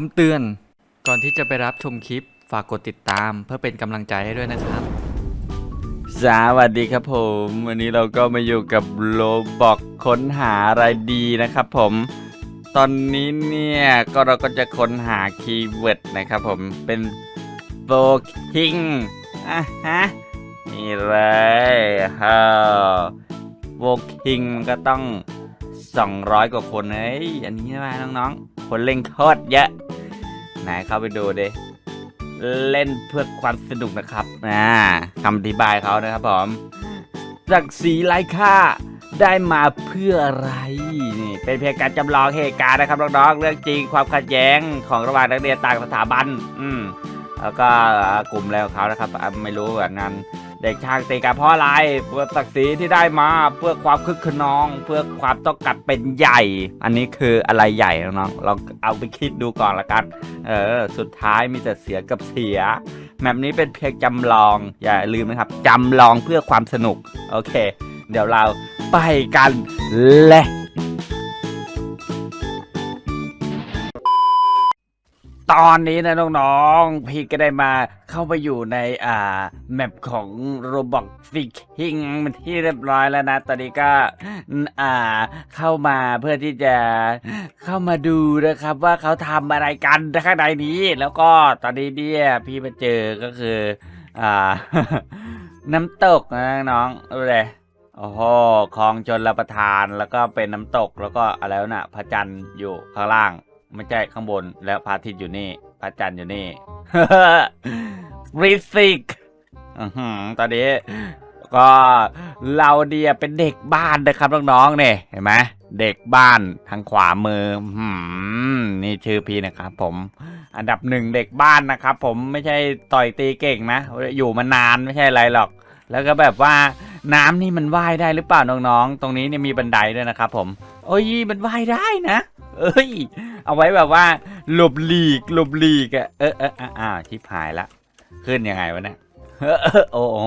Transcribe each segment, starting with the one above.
คำเตือน ก่อนที่จะไปรับชมคลิป ฝากกดติดตามเพื่อเป็นกำลังใจให้ด้วยนะครับ สวัสดีครับผม วันนี้เราก็มาอยู่กับโลบอกค้นหาอะไรดีนะครับผม ตอนนี้เนี่ยก็เราก็จะค้นหาคีย์เวิร์ดนะครับผม เป็นโบคิงอะฮะ นี่เลยฮ่าโบคิงมันก็ต้อง 200 กว่าคนเอ้ยอันนี้ว่าน้องๆ คนเล่นโคตรเยอะไหนเข้าไปดูดิเล่นเพื่อความสนุกนะครับอ่าคำอธิบายเขานะครับผมศักดิ์ศรีไร้ค่าได้มาเพื่ออะไรนี่เป็นเพียงการจำลองเหตุการณ์นะครับน้องๆเรื่องจริงความขัดแย้งของระหว่างนักเรียนต่างสถาบัน อืมแล้วก็กลุ่มแล้วเขานะครับไม่รู้เหมือนกัน เด็กช่างตีกันเพราะอะไรเพื่อศักดิ์ศรีที่ได้มาเพื่อความคึกขนอง เพื่อความต้องการเป็นใหญ่ อันนี้คืออะไรใหญ่น้องเราเอาไปคิดดูก่อนละกัน เออ สุดท้ายมีแต่เสียกับเสียแมปนี้เป็นเพียงจำลอง อย่าลืมนะครับจำลองเพื่อความสนุก โอเค เดี๋ยวเราไปกันเลย ตอนนี้นะน้องๆ พี่ก็ได้มาเข้าไปอยู่ในอ่าแมปของ Roblox f i x i n g มันที่เรียบร้อยแล้วนะ ตอนนี้ก็อ่าเข้ามาเพื่อที่จะเข้ามาดูนะครับ ว่าเขาทำอะไรกันข้างในนี้ แล้วก็ตอนนี้เนี่ยพี่มาเจอก็คืออ่าน้ำตกนะน้องดูเลยโอ้โหคลองชนรับประทานแล้วก็เป็นน้ำตกแล้วก็อะไรวะน่ะพระจันทร์อยู่ข้างล่าง ไม่ใช่ข้างบนแล้วพระอาทิตย์อยู่นี่พระจันทร์อยู่นี่ริสิกอื้อหือตอนนี้ก็เราเดียเป็นเด็กบ้านนะครับน้องๆเนี่ยเห็นไหมเด็กบ้านทางขวามือหืมนี่ชื่อพี่นะครับผมอันดับหนึ่งเด็กบ้านนะครับผมไม่ใช่ต่อยตีเก่งนะ อยู่มานานไม่ใช่อะไรหรอก แล้วก็แบบว่าน้ำนี่มันว่ายได้หรือเปล่าน้องๆ ตรงนี้เนี่ยมีบันไดด้วยนะครับผม โอ้ยมันว่ายได้นะ เอ้ย เอาไว้แบบว่าหลบหลีกหลบหลีกอะเออเอออะอ้าวชิบหายละ ขึ้นยังไงวะเนี่ยเออโอ้โห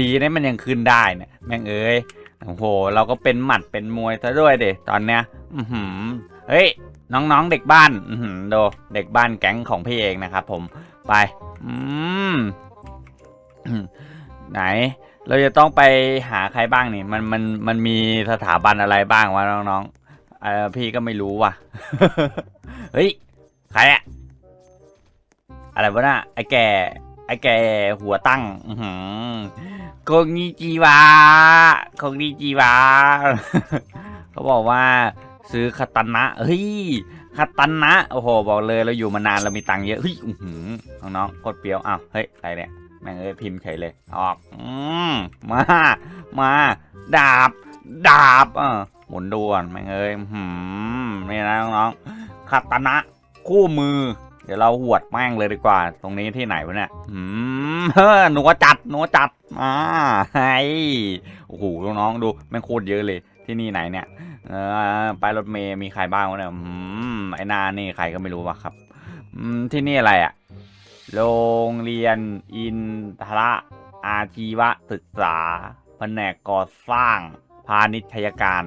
ดีนะมันยังขึ้นได้นี่ยแม่งเอ้ยโอ้โห เราก็เป็นหมัดเป็นมวยซะด้วยเด็ตอนเนี้ยอือหือเฮ้ย น้องๆเด็กบ้าน อืดูเด็กบ้านแก๊งของพี่เองนะครับผมไป อืมไหน เราจะต้องไปหาใครบ้างนี่ มันมันมันมีสถาบันอะไรบ้างวะน้องๆ เออพี่ก็ไม่รู้ว่ะ เฮ้ย ใครอะอะไรวะน่ะไอแก่ ไอแก่หัวตั้ง อือหือโคงนิจิวะโคงนิจิวะเขาบอกว่าซื้อคาตานะ เฮ้ยคาตานะ โอ้โห บอกเลยเราอยู่มานานเรามีตังค์เยอะ เฮ้ยอือหือน้องๆโคตรเปรี้ยวอ้าวเฮ้ยอะไรเนี่ย แม่งเอ้ยพิมพ์เฉยเลย ออก อืมมา มา ดาบ ดาบเออ หมุนด่วนแม่งเอ้ยหืมนี่นะน้องๆคาตนะคู่มือ เดี๋ยวเราหวดแม่งเลยดีกว่า ตรงนี้ที่ไหนวะเนี่ยอืมเฮ้อหนูจัดหนูจัดมาไฮโอ้โหน้องๆดูแม่งโคตรเยอะเลยที่นี่ไหนเนี่ยเออไปรถเมย์มีใครบ้างวะเนี่ยอืมไอ้นานี่ใครก็ไม่รู้ว่ะครับอืมที่นี่อะไรอะโรงเรียนอินทระอาชีวศึกษาแผนกก่อสร้างพาณิชยการ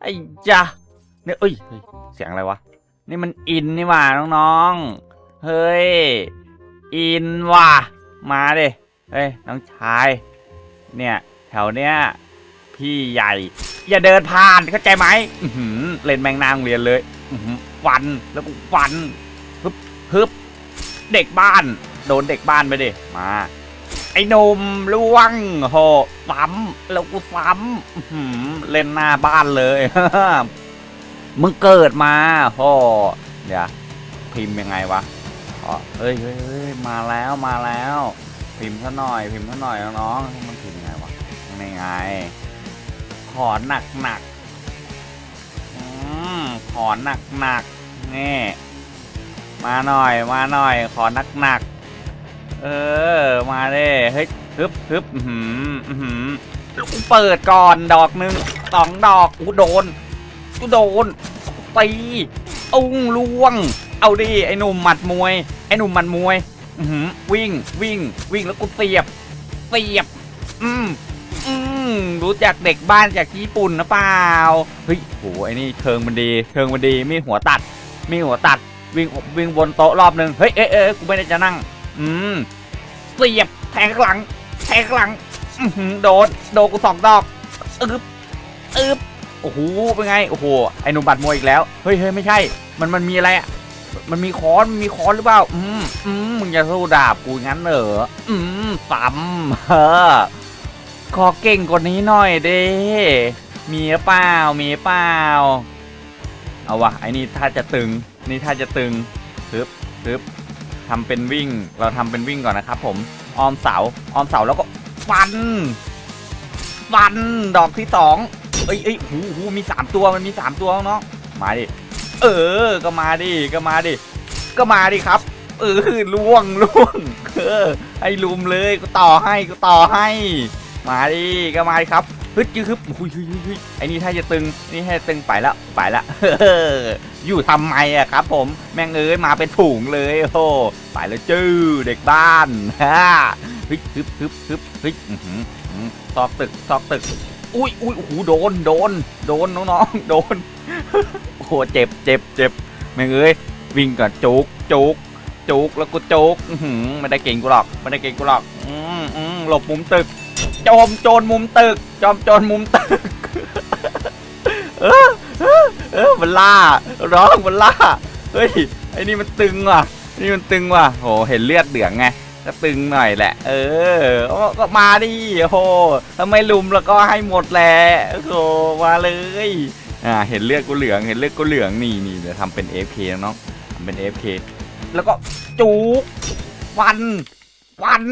ไอ้จ้ะเนี่ยเอ้ยเฮ้ยเสียงอะไรวะ นี่มันอินนี่หว่าน้องๆ เฮ้ย อินว่ะ มาดิ เฮ้ยน้องชาย เนี่ยแถวเนี้ยพี่ใหญ่ อย่าเดินผ่านเข้าใจไหมอือหือเล่นแมงนางเรียนเลยอือหือฟันแล้วก็ฟันฮึบฮึบเด็กบ้าน โดนเด็กบ้านไปดิ มา ไอ้หนุ่มล่วงโหซ้ำแล้วกูซ้ำเล่นหน้าบ้านเลย มึงเกิดมาโหเดี๋ยวพิมพ์ยังไงวะอ๋อเฮ้ยเฮ้ยมาแล้วมาแล้ว พิมพ์ซะหน่อย พิมพ์ซะหน่อยน้องมันพิมพ์ยังไงวะยังไง ขอหนักหนักขอหนักหนักนี่มาหน่อยมาหน่อย ขอหนักหนัก เออ มาเด้เฮ้ยฮึบฮึบอือหืมอื้อหืมเปิดก่อนดอกหนึ่งสองดอกกูโดนกูโดนตีอุ้งล่วง เอาดิไอ้หนุ่มหมัดมวย ไอ้หนุ่มหมัดมวยอือหือวิ่งวิ่งวิ่งแล้วกูเสียบเสียบ อืมอืมรู้จักเด็กบ้านจากญี่ปุ่นนะเปล่าเฮ้ยโหไอ้นี่เชิงมันดีเชิงมันดีมีหัวตัด มีหัวตัด วิ่งวิ่งบนโต๊ะรอบหนึ่งเฮ้ยเอ๊ะเอ๊ะกูไม่ได้จะนั่ง อืมเสียบแทงข้างหลัง แทงข้างหลังอื้อหือโดนโดนกูสองดอกอึบอึบโอ้โหเป็นไงโอ้โหไอ้หนุ่มบัตรมวยอีกแล้วเฮ้ยเฮ้ยไม่ใช่ มันมันมีอะไรอะมันมีค้อนมีค้อนหรือเปล่า อืมอืมมึงจะสู้ดาบกูงั้นเหรออืมซ้ำเออขอเก่งกว่านี้หน่อยเด้มีเปล่ามีเปล่าเอาวะไอ้นี่ถ้าจะตึง นี่ถ้าจะตึงฮึบฮึบ ทำเป็นวิ่ง เราทำเป็นวิ่งก่อนนะครับ ผมออมเสาออมเสาแล้วก็ฟันฟันดอกที่สองเอ้ยเอ้ยหูหูมีสามตัวมันมีสามตัวเนาะมาดิเออ ก็มาดิก็มาดิก็มาดิครับ เออล่วงล่วงเออไอ้ลุมเลยกูต่อให้กูต่อให้ มาดิก็มาดิครับฮึดยืฮึบหุยหุยไอ้นี่ถ้าจะตึงนี่ให้ตึงไปแล้วไปแล้วเอยู่ทำไมอะครับผมแม่งเอ้ยมาเป็นถุงเลยโอ้ไปแล้วจื้อเด็กบ้านฮ่าฮึบฮึบฮึบฮึบฮึบอื้อหืออื้อหือซอกตึกซอกตึก อุ้ยอุ้ยโอ้โหโดนโดนโดนน้องๆโดนโอ้โหเจ็บเจ็บเจ็บแม่งเอ้ยวิ่งก่อนจุกจุกจุกแล้วกูจุกไม่ได้เก่งกูหรอกไม่ได้เก่งกูหรอกหลบมุมตึกโจมโจรมุมตึกจอมโจรมุมตึกเออ ออเออมันล่าร้องมันล่าเฮ้ยไอ้นี่มันตึงว่ะนี่มันตึงว่ะโหเห็นเลือดเดือดไงก็ตึงหน่อยแหละ เออก็มาดิโอ้โหถ้าไมลุมแล้วก็ให้หมดแหละโอ้โหมาเลยอ่าเห็นเลือดกูเหลืองเห็นเลือดกูเหลืองนี่นี่เดี๋ยวทำเป็น AFK น้องทำเป็น AFK แล้วก็จูกฟันฟัน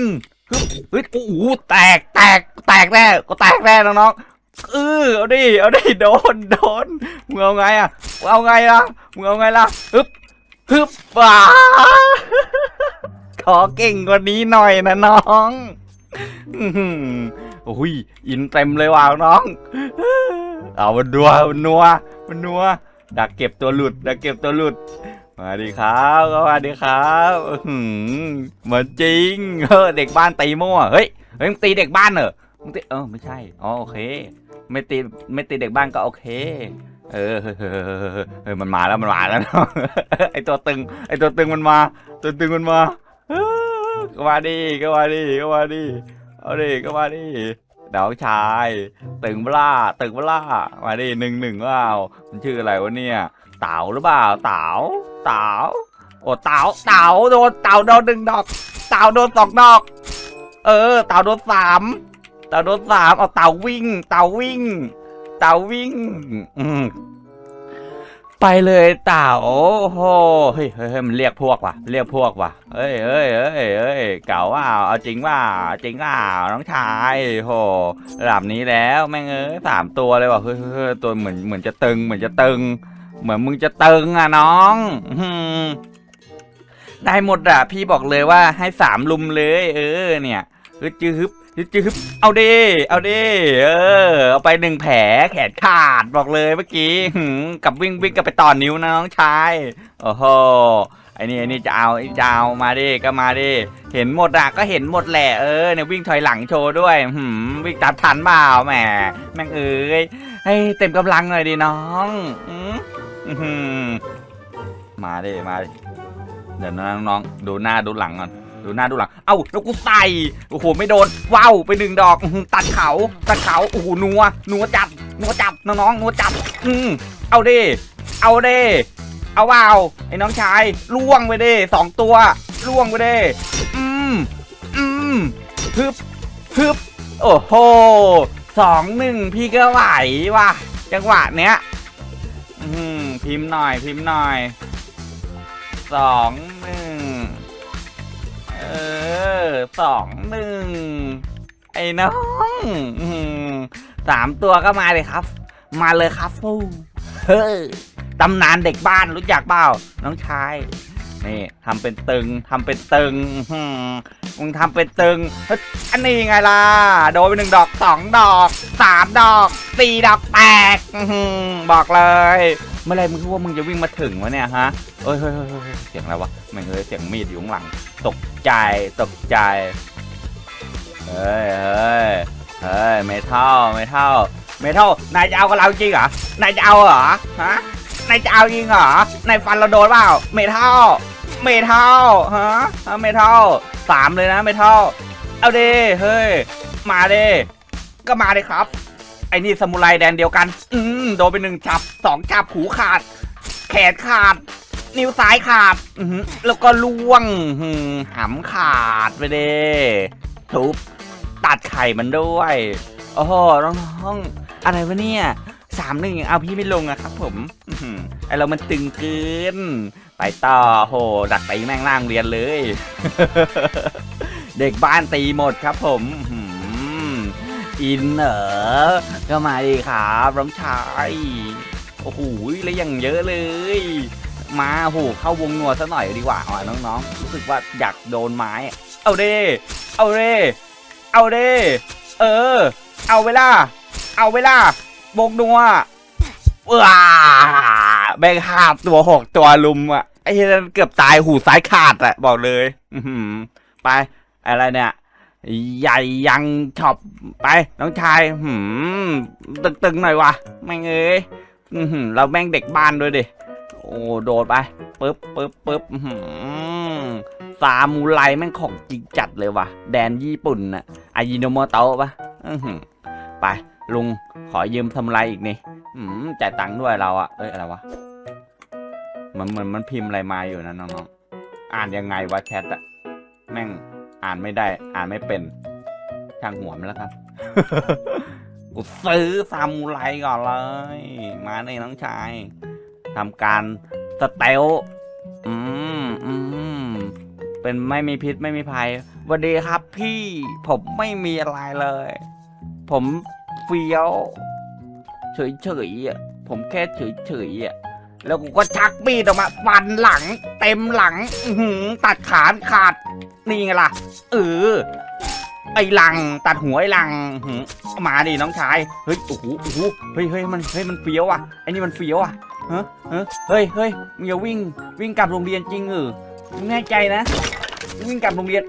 เฮ้ยโอ้โหแตกแตกแตกแน่ก็แตกแน่น้องๆ เออเอาดิเอาดิโดนโดนมึงเอาไงอะมึงเอาไงล่ะมึงเอาไงล่ะฮึบฮึบว้าขอเก่งกว่านี้หน่อยนะน้องอื้อหือโอ้ยอินเต็มเลยว่ะน้อง เอามันนัวมันนัวมันนัวดักเก็บตัวหลุดดักเก็บตัวหลุดมาดีครับก็มาดีครับเหมือนจริงเออเด็กบ้านตีมั่วเฮ้ยเฮ้ยตีเด็กบ้านเหรอ มึงตีเออไม่ใช่อ๋อโอเค ไม่ตีไม่ตีเด็กบ้านก็โอเค เออเฮ้ยเฮ้ยเฮ้ยเฮ้ยเฮ้ยเฮ้ยมันมาแล้วมันมาแล้วไอตัวตึง ไอตัวตึงมันมา ตัวตึงมันมาก็มาดิก็มาดิก็มาดิเอาดิก็มาดิดาวชายตึงเปลาตึงเปลามาดิหนึ่งหนึ่งว้าวมันชื่ออะไรวะเนี่ยเต๋าหรือเปล่าเต๋าเต๋าโอ้เต๋าเต๋าโดนเต๋าโดนหนึ่งดอกเต๋าโดนสองดอก เออเต๋าโดนสาม เต๋าโดนสามเอาเต๋าวิ่ง เต๋าวิ่ง เต๋าวิ่ง อืมไปเลยเต่าโอ้โหเฮ้ยเฮ้ยมันเรียกพวกว่ะ เรียกพวกว่ะเฮ้ยเฮ้ยเฮ้ยเฮ้ยเก่าว่าเอาจริงว่าจริงว่าน้องชายโหระดับนี้แล้วแม่งเอ้ยสามตัวเลยว่ะเฮ้ยเฮ้ยเฮ้ยตัวเหมือนเหมือนจะตึงเหมือนจะตึง เหมือนมึงจะตึงอะน้องได้หมดอะพี่บอกเลยว่าให้สามลุมเลย เออ เนี่ยฮึดจื้อฮึบจื้อฮึบเอาดิเอาดิเออ เอาไปหนึ่งแผลแขนขาดบอกเลยเมื่อกี้กับวิ่งวิ่งกับไปต่อนิ้วนะน้องชายโอ้โหไอ้นี่ไอ้นี่จะเอาไอ้จะเอามาดิก็มาดิเห็นหมดอะก็เห็นหมดแหละเออเนี่ยวิ่งถอยหลังโชว์ด้วยหืมวิ่งตามทันเปล่าแหมแม่งเอ้ยให้เต็มกำลังหน่อยดิน้องอืมมาดิมาดิเดี๋ยวนะน้องๆดูหน้าดูหลังก่อน ดูหน้าดูหลัง เอ้าแล้วกูใส่โอ้โหไม่โดน ว้าวไปหนึ่งดอกตัดเขาตัดเขาโอ้โหนัวนัวจัดนัวจัดน้องๆนัวจัด อืมเอาดิเอาดิเอาว้าวไอ้น้องชายล่วงไปดิสองตัวล่วงไปดิอืมอืมฮึบฮึบโอ้โหสองหนึ่งพี่ก็ไหวว่ะจังหวะเนี้ยอืมพิมพ์หน่อยพิมพ์หน่อยสองหนึ่ง สองหนึ่งไอ้น้องสามตัวก็มาเลยครับ มาเลยครับฟูเฮ้ยตำนานเด็กบ้านรู้จักเปล่าน้องชายนี่ทำเป็นตึงทำเป็นตึงมึงทำเป็นตึงอันนี้ไงล่ะโดนไปหนึ่งดอกสองดอกสามดอกสี่ดอกแตกบอกเลย มื่อไรมึงคิดว่ามึงจะวิ่งมาถึงวะเนี่ยฮะเอ้ยเฮ้ยเฮ้ยเฮ้ยเสียงอะไรวะไม่เฮ้ยเสียงมีดอยู่ข้างหลัง ตกใจตกใจเฮ้ยเฮ้ยเฮ้ยไม่เท่าไม่เท่าไม่เท่านายจะเอากับเราจริงเหรอนายจะเอาเหรอฮะนายจะเอายิงเหรอนายฟันเราโดนเปล่าเมทัลเมทัลฮะเมทัลสามเลยนะเมทัลเอาเดเฮ้ยมาเดก็มาเลยครับ ไอ้นี่สมุไรแดนเดียวกัน อืม โดนไปหนึ่งจับสองจับหูขาด แขนขาด นิ้วซ้ายขาดแล้วก็ล่วงหืมหำขาดไปเด้ทุบตัดไข่มันด้วยโอ้โหน้องอะไรวะเนี่ยสามหนึ่งเอาพี่ไม่ลงอะครับ ผมไอเรามันตึงเกินไปต่อโห ดักตีแม่งล่างเรียนเลย เด็กบ้านตีหมดครับผม อินเหรอก็มาดีครับน้องชายโอ้โหแล้วยังเยอะเลย มาโหเข้าวงนัวซะหน่อยดีกว่าอะน้องๆ รู้สึกว่าอยากโดนไม้ เอาเด้เอาเด้เอาเด้เออ เอาเวลา เอาเวลาบงนัวว้าแบงห้าตัวหกตัวลุมอะไอ้เหี้ยเกือบตายหูซ้ายขาดอะบอกเลย อืไปอะไรเนี่ย ใหญ่ยังช็อปไปน้องชายหืมตึงๆหน่อยวะแม่งเอ้ยเราแม่งเด็กบ้านด้วยดิโอ้โดดไปปึ๊บปึ๊บปึ๊บหือซามูไรแม่งของจริงจัดเลยวะแดนญี่ปุ่นน่ะอายิโนโมโตะปะไปลุงขอยืมทำไรอีกนี่อืมจ่ายตังค์ด้วยเราอะเอ้ยอะไรวะมันเหมือนมันพิมพ์อะไรมาอยู่นะน้องๆอ่านยังไงวะแชทอะแม่ง อ่านไม่ได้ อ่านไม่เป็น ช่างหัวมันแล้วครับกูซื้อซามูไรก่อนเลย มาในน้องชายทำการสเตลอืมอืมเป็นไม่มีพิษไม่มีภัยวัสดีครับพี่ผมไม่มีอะไรเลย ผมเฟี้ยวเฉยเฉยๆอะผมแค่เฉยเฉยๆอะ แล้วกูก็ชักมีดออกมาฟันหลัง เต็มหลังหืตัดขาขาด นี่ไงล่ะ เออ ไอ้หลัง ตัดหัวไอ้หลังหืมาดิน้องชาย เฮ้ย โอ้โหโอ้โหเฮ้ยเฮ้ยมัน เฮ้ย มันเฟี้ยวอะ ไอ้นี่มันเฟี้ยวอะเฮ้ยเฮ้ยเฮ้ยมึงอย่าวิ่ง วิ่งกลับโรงเรียนจริงเออมึงแน่ใจนะ วิ่งกลับโรงเรียน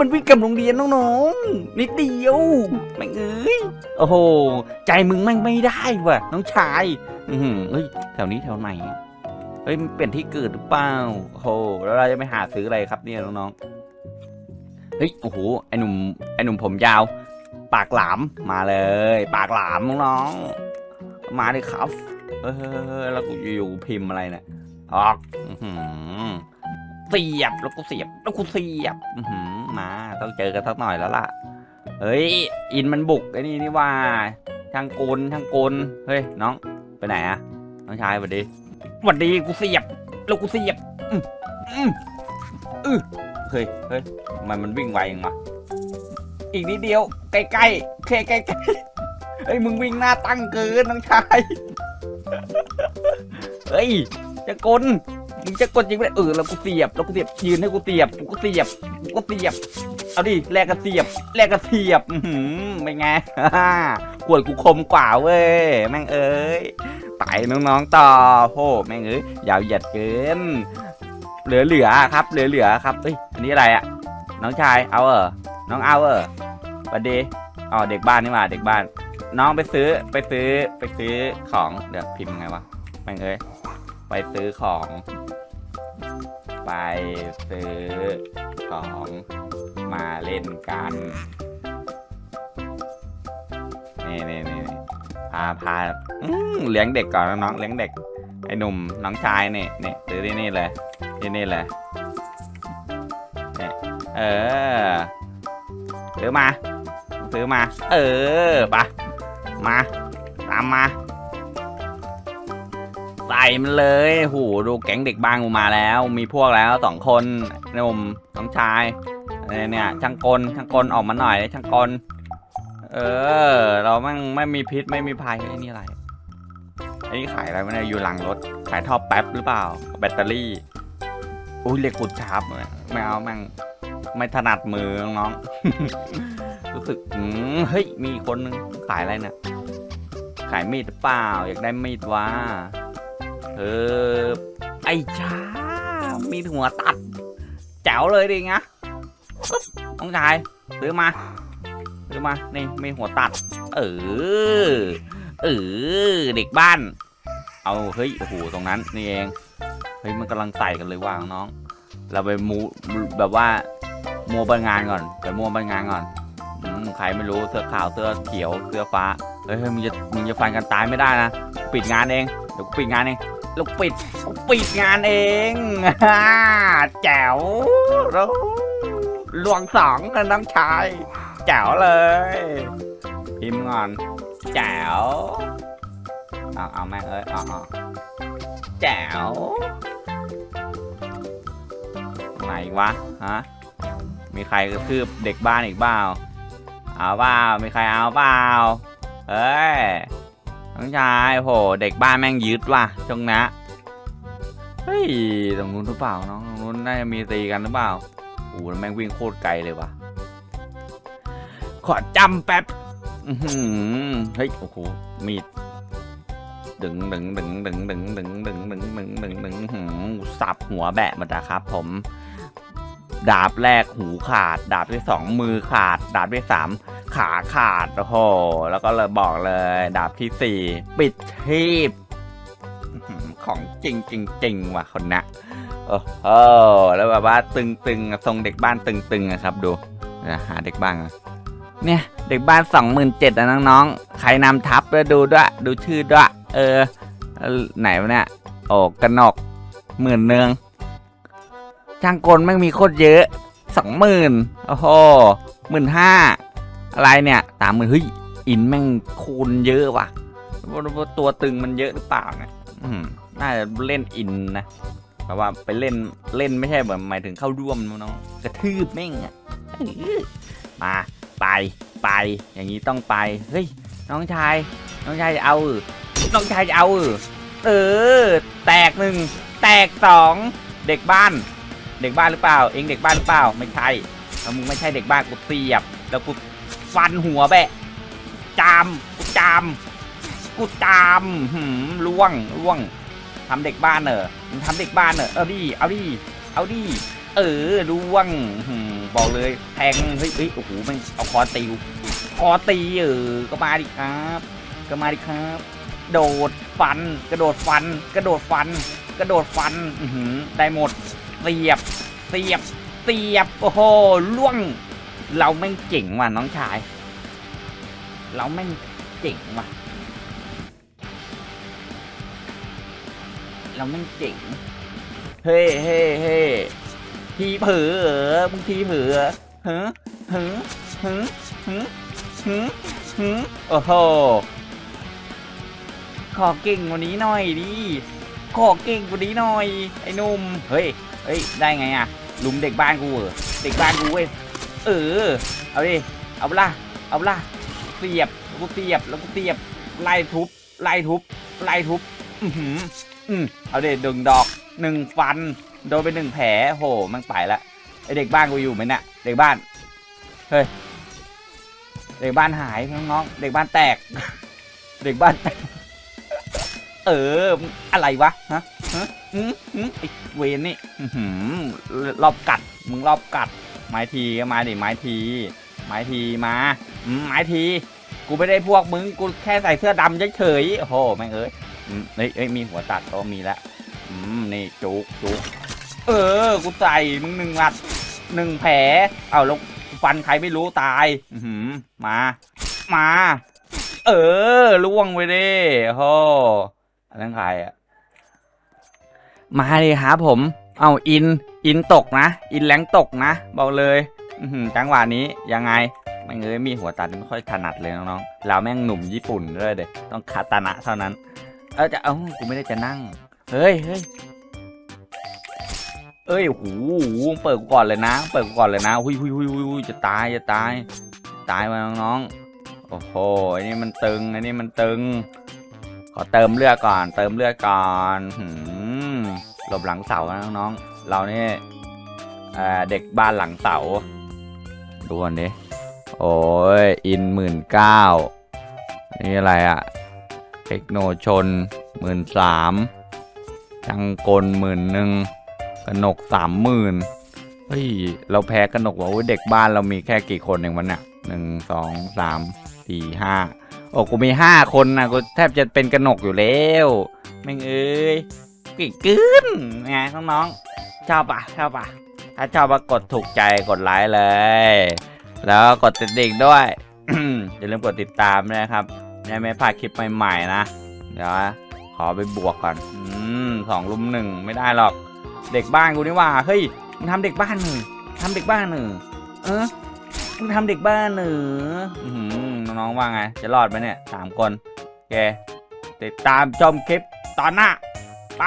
มันวิ่งกลับโรงเรียนน้องๆนิดเดียวแม่งเอ้ยโอ้โหใจมึงแม่งไม่ได้ว่ะน้องชายอือหือเฮ้ยแถวนี้แถวไหนเฮ้ยมันเป็นที่เกิดหรือเปล่าโอ้โหแล้วเราจะไปหาซื้ออะไรครับเนี่ยน้องๆเฮ้ยโอ้โหไอหนุ่มไอหนุ่มผมยาว ปากหลามมาเลย ปากหลามน้องๆมาเลยครับเออแล้วกูอยู่พิมพ์อะไรเนี่ยออกอือหือ เสียบแล้วกูเสียบแล้วกูเสียบอื้อหือมาต้องเจอกันสักหน่อยแล้วล่ะ เฮ้ย อินมันบุกไอ้นี่นี่ว่าช่างกลช่างกลเฮ้ยน้องไปไหนอะน้องชายสวัสดีสวัสดีกูเสียบแล้วกูเสียบอืมอืมอือเฮ้ยเฮ้ยทำไมันมันวิ่งไวยังวะอีกนิดเดียวใกล้ๆแค่ใกล้ๆเฮ้ยมึงวิ่งหน้าตั้งเกินน้องชายเฮ้ยจะกล มึงจะกดจริงไหมเออแล้วกูเสียบแล้วกูเสียบยืนให้กูเสียบกูก็เสียบกูก็เสียบ เอาดิแลกกระเสียบแลกกระเสียบ อือหือเป็นไงขวดกูคมกว่าเว้ยแม่งเอ้ยไปน้องๆต่อโหแม่งเอ้ยยาวเหยียดเกินเหลือๆครับ เหลือๆครับเอ้ยอันนี้อะไรอะน้องชายเอาเออน้องเอาเออสวัสดีอ๋อเด็กบ้านนี่ว่าเด็กบ้าน น้องไปซื้อไปซื้อไปซื้อของเดี๋ยวพิมพ์ไงวะแม่งเอ้ยไปซื้อของ ไปซื้อของมาเล่นกัน นี่นี่นี่พาพาเลี้ยงเด็กก่อนน้องเลี้ยงเด็ก ไอ้หนุ่มน้องชายนี่นี่ซื้อที่นี่เลย ที่นี่เลยเออซื้อมา ซื้อมา เออไปะมา ตามมา ใส่มันเลยโหดูแก๊งเด็กบ้านกูมาแล้ว มีพวกแล้วสองคนหนุ่มน้องชายเนี่ยเนี่ยช่างกลช่างกลออกมาหน่อยช่างกลเออ เราแม่งไม่มีพิษไม่มีภัยไอ้นี่อะไรไอ้นี่ขายอะไรไม่ได้อยู่หลังรถ ขายท่อแป๊บหรือเปล่า แบตเตอรี่อุ้ยเรียกกุดชาร์ปเลยไม่เอาแม่งไม่ถนัดมือน้องรู้สึกเฮ้ยมีคนนึงขายอะไรเนี่ยขายมีดเปล่า อยากได้มีดว่า เออไอ้ชามีหัวตัด แจ๋วเลยดิงะน้องชายซื้อมาซื้อมา นี่มีหัวตัด เออ เออ เด็กบ้าน เอาเฮ้ย โอ้โห ตรงนั้นนี่เอง เฮ้ย มันกำลังใส่กันเลยว่ะน้อง เราไปมูแบบว่ามัวบันงานก่อน ไปมัวบันงานก่อนใครไม่รู้เสื้อขาวเสื้อเขียวเสื้อฟ้า เฮ้ยเฮ้ยมึงจะมึงจะฟันกันตายไม่ได้นะ ปิดงานเอง เดี๋ยวกูปิดงานเอง ลูกปิดกูปิดงานเองฮ่าแจ๋วแล้วลวงสองนะน้องชายแจ๋วเลย พิมพ์ก่อนแจ๋วเอาเอาแม่งเอ้ยเอาเอาแจ๋วไหนวะฮะมีใครกระทืบเด็กบ้านอีกเปล่าเอาเปล่ามีใครเอาเปล่าเฮ้ย น้องชายโห เด็กบ้านแม่งยึดว่ะตรงนะ เฮ้ย ตรงนู้นหรือเปล่าน้องตรงนู้นน่าจะมีตีกันหรือเปล่าโอ้โหแม่งวิ่งโคตรไกลเลยว่ะ ขอจำแป๊บเฮ้ย โอ้โห มีดดึงดึงดึงดึงดึงดึงดึงดึงดึงดึงดึงหืมสับหัวแบะหมันนะครับ ผม ดาบแรกหูขาด ดาบที่สองมือขาด ดาบที่สาม ขาขาด โอ้โห แล้วก็เลยบอกเลย ดาบที่สี่ปิดชีพอื้อหือของจริงจริงจริงว่ะคนนะโอ้โหแล้วแบบว่าตึงตึงๆทรงเด็กบ้านตึงตึงๆอะครับ ดูหาเด็กบ้านเนี่ย เด็กบ้านสองหมื่นเจ็ดอะน้องๆ ใครนำทับแล้วดูด้วย ดูชื่อด้วย เออ ไหนวะเนี่ย โอ้กระนกหมื่นเนืองช่างกลแม่มีโคตรเยอะสองหมื่นโอ้โหหมื่นห้า อะไรเนี่ยสามหมื่นเฮ้ยอินแม่งคูณเยอะว่ะว่าตัวตึงมันเยอะหรือเปล่าเนี่ยน่าจะเล่นอินนะเพราะว่าไปเล่นเล่นไม่ใช่แบบหมายถึงเข้าร่วมน้องกระทืบแม่งอะมาไปไป อย่างนี้ต้องไปเฮ้ยน้องชาย น้องชายจะเอาน้องชายจะเอาเออแตกหนึ่งแตกสองเด็กบ้าน เด็กบ้านหรือเปล่า เองเด็กบ้านหรือเปล่าไม่ใช่ถ้ามึงไม่ใช่เด็กบ้านกูเสียบแล้วกู ฟันหัวแบะ จามกูจามกูจามหืมล่วงล่วงทำเด็กบ้านเหรอมึงทำเด็กบ้านเหรอเอาดิเอาดิเอาดิเออล่วงบอกเลยแทงเฮ้ยเฮ้ยโอ้โหมันเอาคอตีคอตีเออก็มาดิครับ ก็มาดิครับ โดดฟัน กระโดดฟัน กระโดดฟัน กระโดดฟันอืได้หมดเสียบเสียบเสียบโอ้โหล่วง เราแม่งเจ๋งว่ะน้องชาย เราแม่งเจ๋งว่ะ เราแม่งเจ๋ง เฮ้เฮ้เฮ้ทีเผือเออมึงทีเผือเหรอฮะฮะฮะฮะฮะโอ้โห ขอเก่งกว่านี้หน่อยดิ ขอเก่งกว่านี้หน่อย ไอ้นุ่ม เฮ้ย เฮ้ย ได้ไงอะลุมเด็กบ้านกูเหรอ เด็กบ้านกูเว้ย เออ เอาดิ เอาเปะล่าเอาเปะล่าเสียบแล้วกูเสียบแล้วกูเสียบ ไล่ทุบ ไล่ทุบ ไล่ทุบ อือหืออืมเอาดิดึงดอกหนึ่งฟัน โดนไปหนึ่งแผล โห มันไปละไอเด็กบ้านกูอยู่ไหมเนี่ย เด็กบ้าน เฮ้ย เด็กบ้านหายน้องๆ เด็กบ้านแตก เด็กบ้านแตก เออ อะไรวะ ฮะฮะอืมอืมไอเวนนี่อื้อหือรอบกัด มึงรอบกัด ไม้ทีก็มาดิไม้ที ไม้ทีมาไม้ที กูไม่ได้พวกมึงกูแค่ใส่เสื้อดำเฉยๆโอ้โหแม่งเอ้ยเฮ้ยเฮ้ยมีหัวตัดก็มีแล้วอืมนี่จุกจุกเออ กูใส่มึงหนึ่งหมัดหนึ่งแผลเอาแล้วฟันใครไม่รู้ตายอือหือมา มา เออล่วงไปดิโอ้อันนั้นใครอะมาดิครับผม เอาอินอินตกนะ อินแรงตกนะบอกเลยจังหวะนี้ยังไงไม่เงยมีหัวตัดไม่ค่อยถนัดเลยน้องๆเราแม่งหนุ่มญี่ปุ่นด้วยเด็ต้องคาตานะเท่านั้น เออจะเอ้ากูไม่ได้จะนั่ง เฮ้ยเฮ้ยเอ้ยหูเปิดกูก่อนเลยนะ เปิดกูก่อนเลยนะหุยหุยหุยหุยหุยจะตายจะตาย ตายมาน้องๆโอ้โหอันนี้มันตึงอันนี้มันตึง ขอเติมเลือดก่อน เติมเลือดก่อน หลบหลังเสานะน้องๆ เราเนี่เอ่อเด็กบ้านหลังเสา ดูก่อนดิโอ้ย อินหมื่นเก้านี่อะไรอะเทคโนชนหมื่นสามจังกลหมื่นหนึ่งกนกสามหมื่นเฮ้ย เราแพ้กนกว่าเด็กบ้านเรามีแค่กี่คนเองวันเนี่ยหนึ่งสองสามสี่ห้าโอ้กูมีห้าคนนะกูแทบจะเป็นกนกอยู่แล้วแม่งเอ้ย เก่งกึนไงน้องๆชอบปะชอบปะถ้าชอบก็กดถูกใจกดไลค์เลย แล้วกดติดดิ่งด้วย อย่าลืมกดติดตามด้วยครับจะไม่พลาดคลิปใหม่ๆนะ เดี๋ยวขอไปบวกก่อนอืมสองลุมหนึ่งไม่ได้หรอก เด็กบ้านกูนี่ว่าเฮ้ยมึงทำเด็กบ้านหนึ่งทำเด็กบ้านหนึ่งเออมึงทำเด็กบ้านหนึ่งน้องๆว่าไง จะรอดไหมเนี่ยสามคนโอเคติดตามชมคลิปตอนหน้า ไป